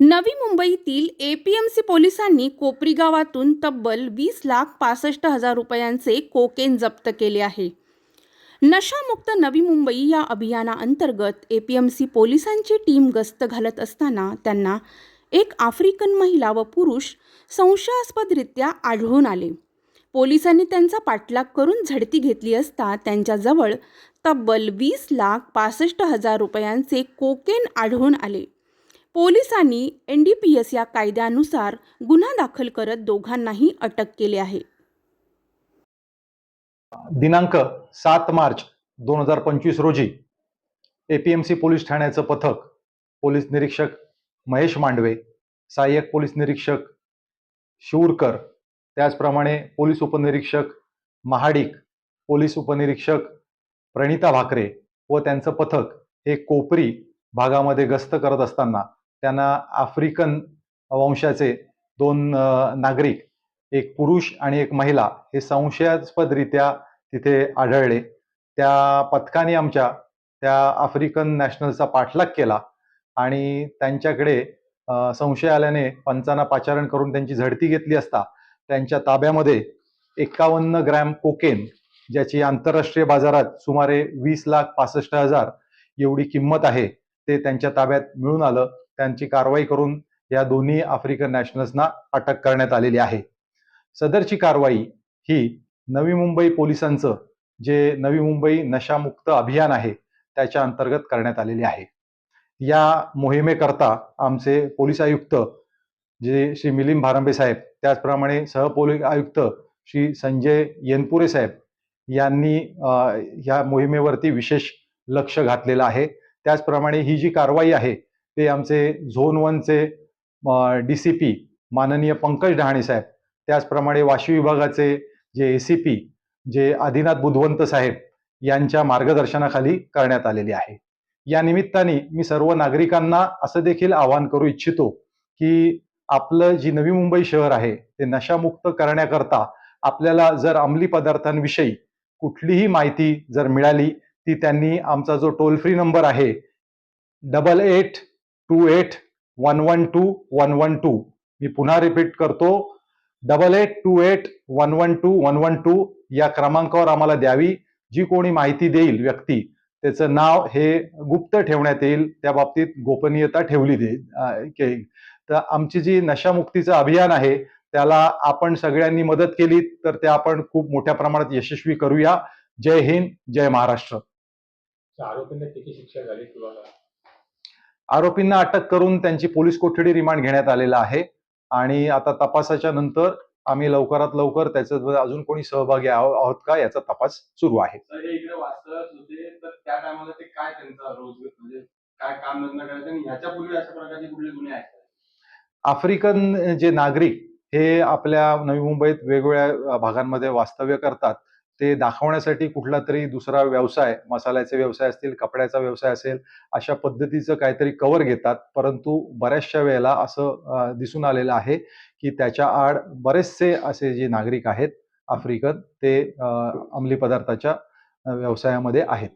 नवी मुंबईतील एपीएमसी पोलिसांनी कोपरी गावातून तब्बल वीस लाख पासष्ट हजार रुपयांचे कोकेन जप्त केले आहे. नशामुक्त नवी मुंबई या अभियानाअंतर्गत एपीएमसी पोलिसांची टीम गस्त घालत असताना त्यांना एक आफ्रिकन महिला व पुरुष संशयास्पदरित्या आढळून आले. पोलिसांनी त्यांचा पाठलाग करून झडती घेतली असता त्यांच्याजवळ तब्बल वीस लाख पासष्ट हजार रुपयांचे कोकेन आढळून आले. पोलिसांनी एन डी पी एस या कायद्यानुसार गुन्हा दाखल करत दोघांनाही अटक केली आहे. दिनांक सात मार्च दोन हजार पंचवीस रोजी एपीएमसी पोलीस ठाण्याचं पथक पोलीस निरीक्षक महेश मांडवे सहाय्यक पोलीस निरीक्षक शिवरकर त्याचप्रमाणे पोलीस उपनिरीक्षक महाडिक पोलीस उपनिरीक्षक प्रणिता भाकरे व त्यांचं पथक हे कोपरी भागामध्ये गस्त करत असताना त्यांना आफ्रिकन वंशाचे दोन नागरिक एक पुरुष आणि एक महिला हे संशयास्पदरित्या तिथे आढळले. त्या पथकाने आमच्या त्या आफ्रिकन नॅशनलचा पाठलाग केला आणि त्यांच्याकडे संशय आल्याने पंचांना पाचारण करून त्यांची झडती घेतली असता त्यांच्या ताब्यामध्ये एकावन्न ग्रॅम कोकेन ज्याची आंतरराष्ट्रीय बाजारात सुमारे वीस लाख पासष्ट हजार एवढी किंमत आहे ते त्यांच्या ताब्यात मिळून आलं. त्यांची कारवाई करून या दोन्ही आफ्रिकन नॅशनल्सना अटक करण्यात आलेली आहे. सदरची कारवाई ही नवी मुंबई पोलिसांचं जे नवी मुंबई नशामुक्त अभियान आहे त्याच्या अंतर्गत करण्यात आलेली आहे. या मोहिमेकरता आमचे पोलीस आयुक्त जे श्री मिलिंद भारंबे साहेब त्याचप्रमाणे सहपोलीस आयुक्त श्री संजय येनपुरे साहेब यांनी या मोहिमेवरती विशेष लक्ष घातलेलं आहे. त्याचप्रमाणे ही जी कारवाई आहे ते आमचे झोन वनचे डी सी पी माननीय पंकज डहाणे साहेब. त्याचप्रमाणे वाशी विभागाचे जे ए सी पी जे आदिनाथ बुधवंत साहेब यांच्या मार्गदर्शनाखाली करण्यात आलेली आहे. या निमित्ताने मी सर्व नागरिकांना असं देखील आवाहन करू इच्छितो की आपलं जी नवी मुंबई शहर आहे ते नशामुक्त करण्याकरता आपल्याला जर अंमली पदार्थांविषयी कुठलीही माहिती जर मिळाली ती त्यांनी आमचा जो टोल फ्री नंबर आहे double eight two eight one one two one one two मी पुन्हा रिपीट करतो. Double eight two eight one one two one one two या क्रमांकावर आम्हाला द्यावी. जी कोणी माहिती देईल व्यक्ती त्याचं नाव हे गुप्त ठेवण्यात येईल. त्या बाबतीत गोपनीयता ठेवली देईल तर आमची जी नशामुक्तीचं अभियान आहे त्याला आपण सगळ्यांनी मदत केली तर ते आपण खूप मोठ्या प्रमाणात यशस्वी करूया. जय हिंद जय महाराष्ट्र. आरोपींना किती शिक्षा झाली तुम्हाला? आरोपींना अटक करून त्यांची पोलीस कोठडी रिमांड घेण्यात आलेला आहे. आणि आता तपासाच्या नंतर आम्ही लवकरात लवकर त्याच्यात अजून कोणी सहभागी आहो- आहोत का याचा तपास सुरू आहे. म्हणजे? आफ्रिकन जे नागरिक हे आपल्या नवी मुंबईत वेगवेगळ्या भागांमध्ये वास्तव्य करतात. ते दाखवण्यासाठी कुठला तरी दुसरा व्यवसाय मसाल्याचे व्यवसाय असतील कपड्याचा व्यवसाय असेल अशा पद्धतीचं काहीतरी कवर घेतात. परंतु बऱ्याचशा वेळेला असं दिसून आलेलं आहे की त्याच्या आड बरेचसे असे जे नागरिक आहेत आफ्रिकन ते अंमली पदार्थाच्या व्यवसायामध्ये आहेत.